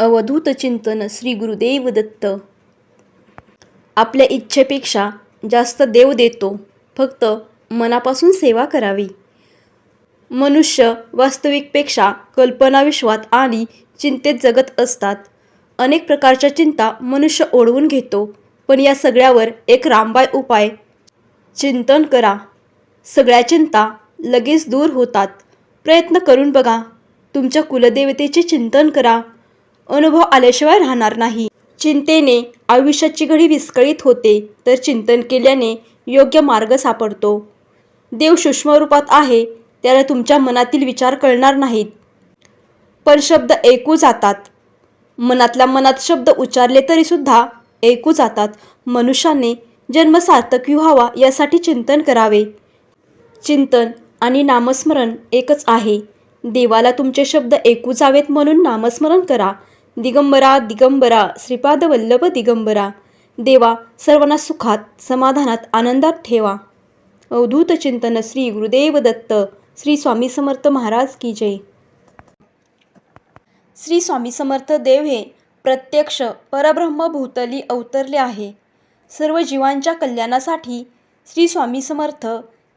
अवधूत चिंतन श्री गुरुदेव दत्त. आपल्या इच्छेपेक्षा जास्त देव देतो फक्त मनापासून सेवा करावी. मनुष्य वास्तविकपेक्षा कल्पनाविश्वात आणि चिंतेत जगत असतात. अनेक प्रकारच्या चिंता मनुष्य ओढवून घेतो पण या सगळ्यावर एक रामबाय उपाय. चिंतन करा. सगळ्या चिंता लगेच दूर होतात. प्रयत्न करून बघा. तुमच्या कुलदेवतेचे चिंतन करा. अनुभव आल्याशिवाय राहणार नाही. चिंतेने आयुष्याची घडी विस्कळीत होते तर चिंतन केल्याने योग्य मार्ग सापडतो. देव सूक्ष्म रूपात आहे त्याला तुमच्या मनातील विचार कळणार नाहीत. पण शब्द ऐकू जातात. मनातल्या मनात शब्द उच्चारले तरीसुद्धा ऐकू जातात. मनुष्याने जन्म सार्थक व्हावा यासाठी चिंतन करावे. चिंतन आणि नामस्मरण एकच आहे. देवाला तुमचे शब्द ऐकू जावेत म्हणून नामस्मरण करा. दिगंबरा दिगंबरा श्रीपाद वल्लभ दिगंबरा. देवा सर्वांना सुखात समाधानात आनंदात ठेवा. अवधूत चिंतन श्री गुरुदेव दत्त. श्री स्वामी समर्थ महाराज की जय. श्री स्वामी समर्थ देव हे प्रत्यक्ष परब्रह्म भूतली अवतरले आहे. सर्व जीवांच्या कल्याणासाठी श्री स्वामी समर्थ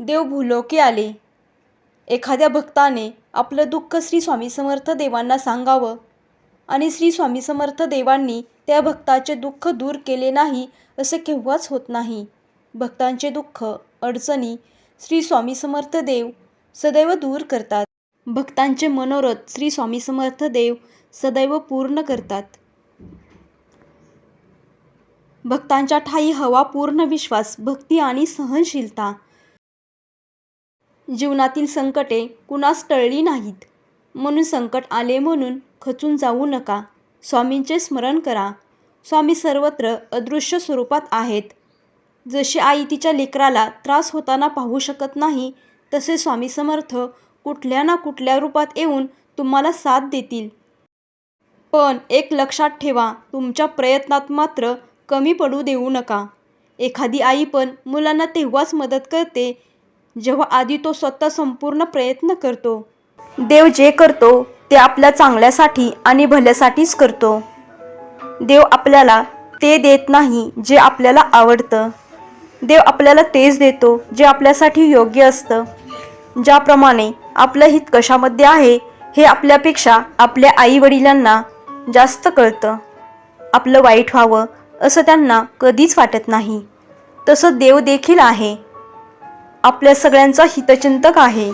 देव भूलोके आले. एखाद्या भक्ताने आपलं दुःख श्री स्वामी समर्थ देवांना सांगावं आणि श्री स्वामी समर्थ देवांनी त्या भक्ताचे दुःख दूर केले नाही असे केव्हाच होत नाही. भक्तांचे दुःख अडचणी श्री स्वामी समर्थ देव सदैव दूर करतात. भक्तांचे मनोरथ श्री स्वामी समर्थ देव सदैव पूर्ण करतात. भक्तांच्या ठाई हवा पूर्ण विश्वास भक्ती आणि सहनशीलता. जीवनातील संकटे कुणास टळली नाहीत. म्हणून संकट आले म्हणून खचून जाऊ नका. स्वामींचे स्मरण करा. स्वामी सर्वत्र अदृश्य स्वरूपात आहेत. जशी आई तिच्या लेकराला त्रास होताना पाहू शकत नाही तसे स्वामी समर्थ कुठल्या ना कुठल्या रूपात येऊन तुम्हाला साथ देतील. पण एक लक्षात ठेवा तुमच्या प्रयत्नात मात्र कमी पडू देऊ नका. एखादी आई पण मुलांना तेव्हाच मदत करते जेव्हा आधी तो स्वतः संपूर्ण प्रयत्न करतो. देव जे करतो ते आपल्या चांगल्यासाठी आणि भल्यासाठीच करतो. देव आपल्याला ते देत नाही जे आपल्याला आवडतं. देव आपल्याला तेच देतो जे आपल्यासाठी योग्य असतं. ज्याप्रमाणे आपलं हित कशामध्ये आहे हे आपल्यापेक्षा आपल्या आई वडिलांना जास्त कळतं. आपलं वाईट व्हावं असं त्यांना कधीच वाटत नाही. तसं देव देखील आहे. आपल्या सगळ्यांचा हितचिंतक आहे.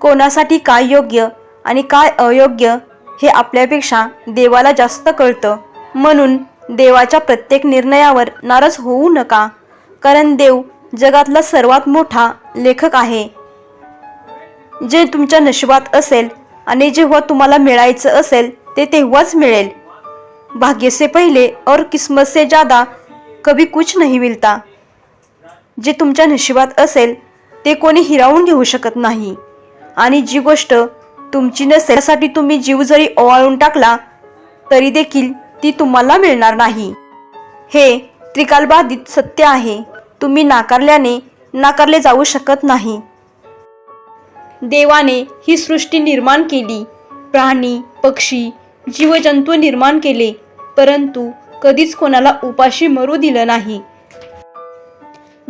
कोणासाठी काय योग्य आणि काय अयोग्य हे आपल्यापेक्षा देवाला जास्त कळतं. म्हणून देवाच्या प्रत्येक निर्णयावर नाराज होऊ नका कारण देव जगातला सर्वात मोठा लेखक आहे. जे तुमच्या नशिबात असेल आणि जेव्हा तुम्हाला मिळायचं असेल ते तेव्हाच मिळेल. भाग्य से पहिले और किस्मत से ज़्यादा कभी कुछ नाही मिलता. जे तुमच्या नशिबात असेल ते कोणी हिरावून घेऊ शकत नाही. आणि जी गोष्ट तुमची नसेल. त्यासाठी तुम्ही जीव जरी ओवाळून टाकला तरी देखील ती तुम्हाला मिळणार नाही. हे त्रिकालबाधित सत्य आहे. तुम्ही नाकारल्याने नाकारले जाऊ शकत नाही. देवाने ही सृष्टी निर्माण केली. प्राणी पक्षी जीवजंतू निर्माण केले परंतु कधीच कोणाला उपाशी मरू दिलं नाही.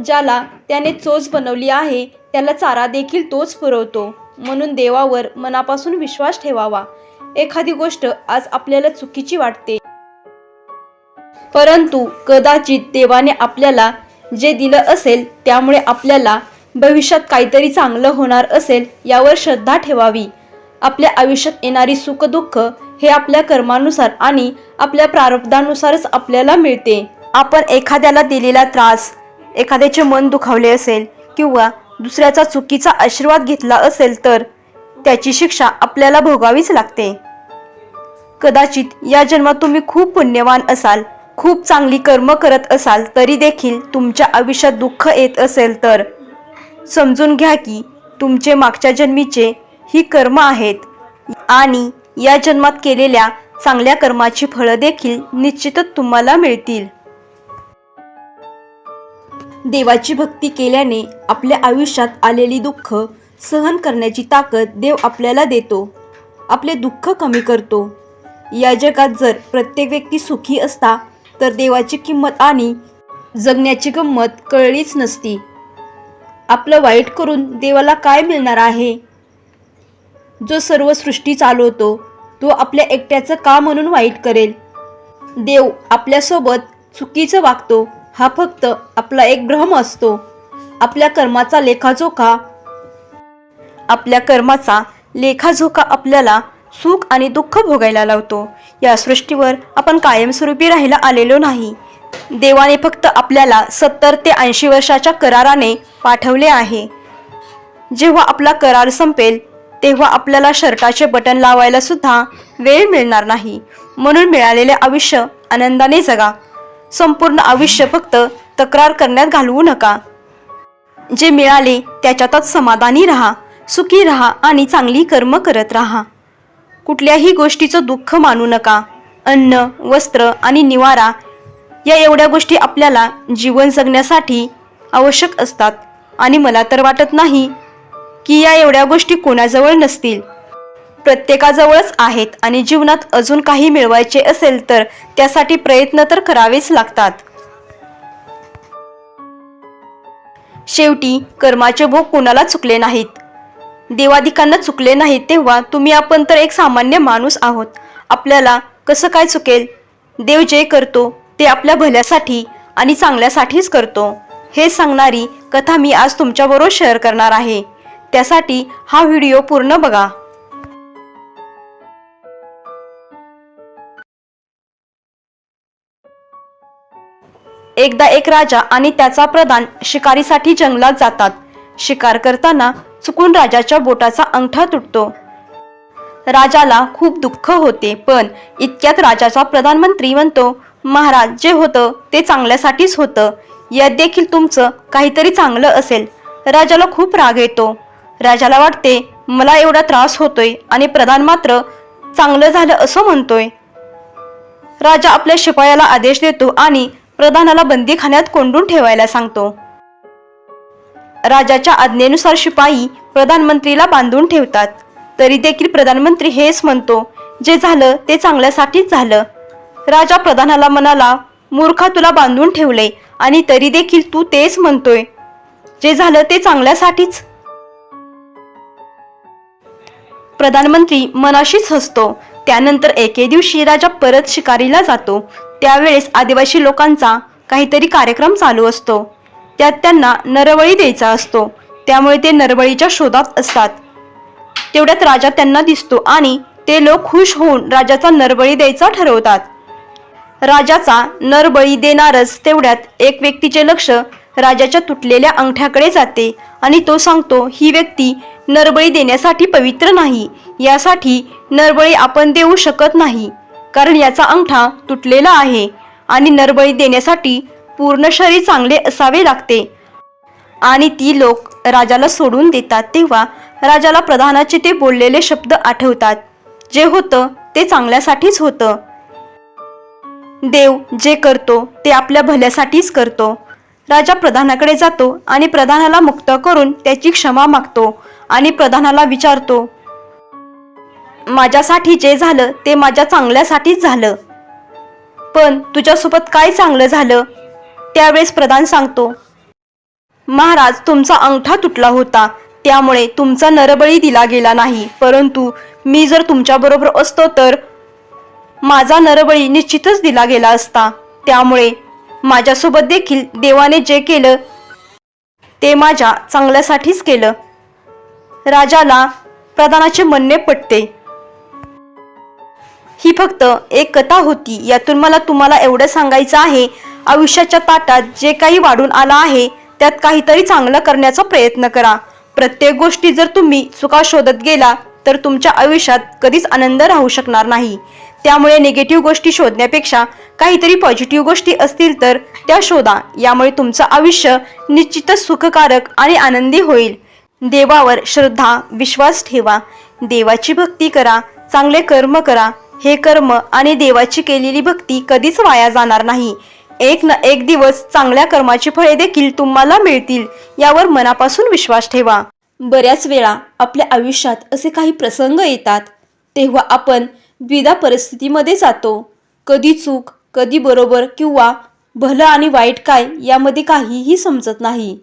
ज्याला त्याने चोच बनवली आहे त्याला चारा देखील तोच पुरवतो. म्हणून देवावर मनापासून विश्वास ठेवावा. एखादी गोष्ट आज आपल्याला चुकीची वाटते. परंतु कदाचित देवाने आपल्याला जे दिलं असेल त्यामुळे आपल्याला भविष्यात काहीतरी चांगलं होणार असेल यावर श्रद्धा ठेवावी. आपल्या आयुष्यात येणारी सुखदुःख हे आपल्या कर्मानुसार आणि आपल्या प्रारब्धानुसारच आपल्याला मिळते. आपण एखाद्याला दिलेला त्रास एखाद्याचे मन दुखावले असेल किंवा दुसऱ्याचा चुकीचा आशीर्वाद घेतला असेल तर त्याची शिक्षा आपल्याला भोगावीच लागते. कदाचित या जन्मात तुम्ही खूप पुण्यवान असाल खूप चांगली कर्म करत असाल तरी देखील तुमच्या आयुष्यात दुःख येत असेल तर. समजून घ्या की तुमचे मागच्या जन्मीचे ही कर्म आहेत आणि या जन्मात केलेल्या चांगल्या कर्माची फळं देखील निश्चितच तुम्हाला मिळतील. देवाची भक्ती केल्याने आपल्या आयुष्यात आलेली दुःख सहन करण्याची ताकद देव आपल्याला देतो. आपले दुःख कमी करतो. या जगात जर प्रत्येक व्यक्ती सुखी असता तर देवाची किंमत आणि जगण्याची गंमत कळलीच नसती. आपलं वाईट करून देवाला काय मिळणार आहे? जो सर्व सृष्टी चालवतो तो आपल्या एकट्याचं का म्हणून वाईट करेल? देव आपल्यासोबत चुकीचं वागतो. हा फक्त आपला एक भ्रम असतो. आपल्या कर्माचा लेखाजोखा आपल्या कर्माचा लेखाजोखा आपल्याला सुख आणि दुःख भोगायला लावतो. या सृष्टीवर आपण कायमस्वरूपी राहायला आलेलो नाही. देवाने फक्त आपल्याला सत्तर ते ऐंशी वर्षाच्या कराराने पाठवले आहे. जेव्हा आपला करार संपेल तेव्हा आपल्याला शर्टाचे बटन लावायला सुद्धा वेळ मिळणार नाही. म्हणून मिळालेले आयुष्य आनंदाने जगा. संपूर्ण आयुष्य फक्त तक्रार करण्यात घालवू नका. जे मिळाले त्याच्यातच समाधानी राहा सुखी राहा आणि चांगली कर्म करत राहा. कुठल्याही गोष्टीचं दुःख मानू नका. अन्न वस्त्र आणि निवारा या एवढ्या गोष्टी आपल्याला जीवन जगण्यासाठी आवश्यक असतात. आणि मला तर वाटत नाही की या एवढ्या गोष्टी कोणाजवळ नसतील. प्रत्येकाजवळच आहेत आणि जीवनात अजून काही मिळवायचे असेल तर त्यासाठी प्रयत्न तर करावेच लागतात. शेवटी कर्माचे भोग कोणाला चुकले नाहीत? देवाधिकांना चुकले नाहीत तेव्हा तुम्ही आपण तर एक सामान्य माणूस आहोत. आपल्याला कसं काय चुकेल? देव जे करतो ते आपल्या भल्यासाठी आणि चांगल्यासाठीच करतो. हे सांगणारी कथा मी आज तुमच्याबरोबर शेअर करणार आहे. त्यासाठी हा व्हिडिओ पूर्ण बघा. एकदा एक राजा आणि त्याचा प्रधान शिकारीसाठी जंगलात जातात. शिकार करताना चुकून राजाच्या बोटाचा अंगठा तुटतो. राजाला खूप दुःख होते पण इतक्यात राजाचा प्रधानमंत्री म्हणतो महाराज जे होतं ते चांगल्यासाठीच होतं. यात देखील तुमचं काहीतरी चांगलं असेल. राजाला खूप राग येतो. राजाला वाटते मला एवढा त्रास होतोय आणि प्रधान मात्र चांगलं झालं असं म्हणतोय. राजा आपल्या शिपायाला आदेश देतो आणि प्रधानाला बंदीखान्यात कोंडून ठेवायला सांगतो. राजाच्या आज्ञेनुसार शिपाई प्रधानमंत्रीला बांधून ठेवतात. तरी देखील प्रधानमंत्री हेच म्हणतो जे झालं ते चांगल्यासाठीच झालं. राजा प्रधानाला म्हणाला मूर्खा तुला बांधून ठेवले. आणि तरी देखील तू तेच म्हणतोय. जे झालं ते चांगल्यासाठीच. प्रधानमंत्री मनाशीच हसतो. त्यानंतर एके दिवशी राजा परत शिकारीला जातो. त्यावेळेस आदिवासी लोकांचा काहीतरी कार्यक्रम चालू असतो. त्यात त्यांना नरबळी द्यायचा असतो. त्यामुळे ते नरबळीच्या शोधात असतात. तेवढ्यात राजा त्यांना दिसतो आणि ते लोक खुश होऊन राजाचा नरबळी द्यायचा ठरवतात. राजाचा नरबळी देणारच तेवढ्यात एक व्यक्तीचे लक्ष राजाच्या तुटलेल्या अंगठ्याकडे जाते आणि तो सांगतो ही व्यक्ती नरबळी देण्यासाठी पवित्र नाही. यासाठी नरबळी आपण देऊ शकत नाही. कारण याचा अंगठा तुटलेला आहे आणि नरबळी देण्यासाठी पूर्ण शरीर चांगले असावे लागते. आणि ती लोक राजाला सोडून देतात तेव्हा राजाला प्रधानाचे ते बोललेले शब्द आठवतात. जे होतं ते चांगल्यासाठीच होतं. देव जे करतो ते आपल्या भल्यासाठीच करतो. राजा प्रधानाकडे जातो आणि प्रधानाला मुक्त करून त्याची क्षमा मागतो आणि प्रधानाला विचारतो माझ्यासाठी जे झालं ते माझ्या चांगल्यासाठीच झालं. पण तुझ्यासोबत काय चांगलं झालं? त्यावेळेस प्रधान सांगतो. महाराज तुमचा अंगठा तुटला होता. त्यामुळे तुमचा नरबळी दिला गेला नाही. परंतु मी जर तुमच्याबरोबर असतो तर माझा नरबळी निश्चितच दिला गेला असता. त्यामुळे माझ्यासोबत देखील देवाने जे केलं ते माझ्या चांगल्यासाठीच केलं. राजाला प्रधानाचे म्हणणे पटते. ही फक्त एक कथा होती. यातून मला तुम्हाला एवढं सांगायचं आहे आयुष्याच्या ताटात जे काही वाढून आलं आहे त्यात काहीतरी चांगलं करण्याचा प्रयत्न करा. प्रत्येक गोष्टी जर तुम्ही चुका शोधत गेला तर तुमच्या आयुष्यात कधीच आनंद राहू शकणार नाही. त्यामुळे निगेटिव्ह गोष्टी शोधण्यापेक्षा काहीतरी पॉझिटिव्ह गोष्टी असतील तर त्या शोधा. यामुळे तुमचं आयुष्य निश्चितच सुखकारक आणि आनंदी होईल. देवावर श्रद्धा विश्वास ठेवा. देवाची भक्ती करा. चांगले कर्म करा. हे कर्म आणि देवाची केलेली भक्ती कधीच वाया जाणार नाही. एक न एक दिवस चांगल्या कर्माची फळे देखील तुम्हाला मिळतील यावर मनापासून विश्वास ठेवा. बऱ्याच वेळा आपल्या आयुष्यात असे काही प्रसंग येतात तेव्हा आपण द्विधा परिस्थितीमध्ये जातो. कधी चूक कधी बरोबर किंवा भलं आणि वाईट काय यामध्ये काहीही समजत नाही.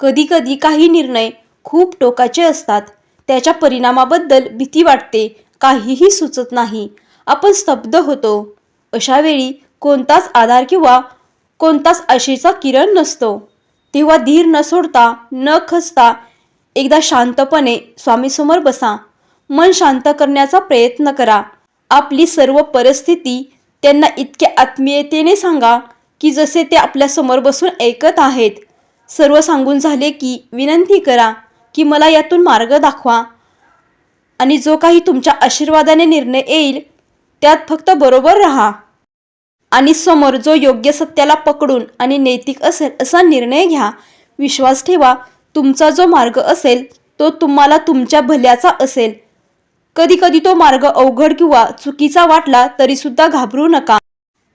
कधी कधी काही निर्णय खूप टोकाचे असतात त्याच्या परिणामाबद्दल भीती वाटते काहीही सुचत नाही. आपण स्तब्ध होतो. अशा वेळी कोणताच आधार किंवा कोणताच आशेचा किरण नसतो. तेव्हा धीर न सोडता न खचता एकदा शांतपणे स्वामीसमोर बसा. मन शांत करण्याचा प्रयत्न करा. आपली सर्व परिस्थिती त्यांना इतक्या आत्मीयतेने सांगा की जसे ते आपल्यासमोर बसून ऐकत आहेत. सर्व सांगून झाले की विनंती करा की मला यातून मार्ग दाखवा. आणि जो काही तुमच्या आशीर्वादाने निर्णय येईल त्यात फक्त बरोबर राहा. आणि समोर जो योग्य सत्याला पकडून आणि नैतिक असेल असा निर्णय घ्या. विश्वास ठेवा तुमचा जो मार्ग असेल तो तुम्हाला तुमच्या भल्याचा असेल. कधी कधी तो मार्ग अवघड किंवा चुकीचा वाटला तरी सुद्धा घाबरू नका.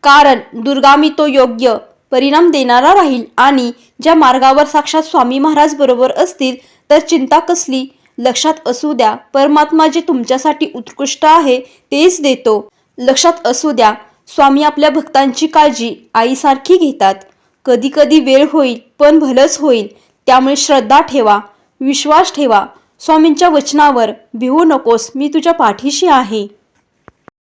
कारण दुर्गामी तो योग्य परिणाम देणारा राहील आणि ज्या मार्गावर साक्षात स्वामी महाराज बरोबर असतील तर चिंता कसली? लक्षात असू द्या परमात्मा जे तुमच्यासाठी उत्कृष्ट आहे तेच देतो. लक्षात असू द्या स्वामी आपल्या भक्तांची काळजी आईसारखी घेतात. कधी कधी वेळ होईल पण भलंच होईल. त्यामुळे श्रद्धा ठेवा विश्वास ठेवा. स्वामींच्या वचनावर भिवू नकोस मी तुझ्या पाठीशी आहे.